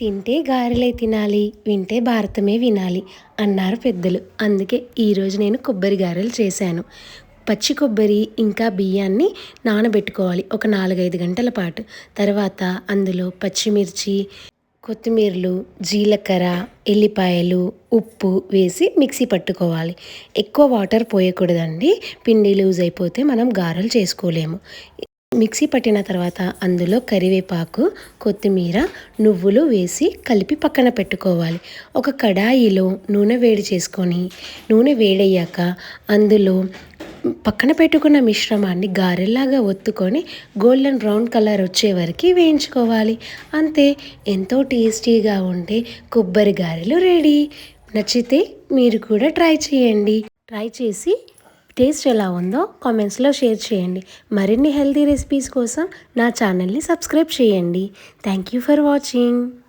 తింటే గారెలే తినాలి వింటే భారతమే వినాలి అన్నారు పెద్దలు. అందుకే ఈరోజు నేను కొబ్బరి గారెలు చేశాను. పచ్చి కొబ్బరి ఇంకా బియ్యాన్ని నానబెట్టుకోవాలి ఒక నాలుగైదు గంటల పాటు. తర్వాత అందులో పచ్చిమిర్చి కొత్తిమీరలు జీలకర్ర ఎల్లిపాయలు ఉప్పు వేసి మిక్సీ పట్టుకోవాలి. ఎక్కువ వాటర్ పోయకూడదండి. పిండి లూజ్ అయిపోతే మనం గారెలు చేసుకోలేము. మిక్సీ పట్టిన తర్వాత అందులో కరివేపాకు కొత్తిమీర నువ్వులు వేసి కలిపి పక్కన పెట్టుకోవాలి. ఒక కడాయిలో నూనె వేడి చేసుకొని నూనె వేడయ్యాక అందులో పక్కన పెట్టుకున్న మిశ్రమాన్ని గారెల్లాగా ఒత్తుకొని గోల్డెన్ బ్రౌన్ కలర్ వచ్చే వరకు వేయించుకోవాలి. అంతే ఎంతో టేస్టీగా ఉంటే కొబ్బరి గారెలు రెడీ. నచ్చితే మీరు కూడా ట్రై చేయండి. ట్రై చేసి టేస్ట్ ఎలా ఉందో కామెంట్స్లో షేర్ చేయండి. మరిన్ని హెల్తీ రెసిపీస్ కోసం నా ఛానల్ని సబ్స్క్రైబ్ చేయండి. Thank you for watching.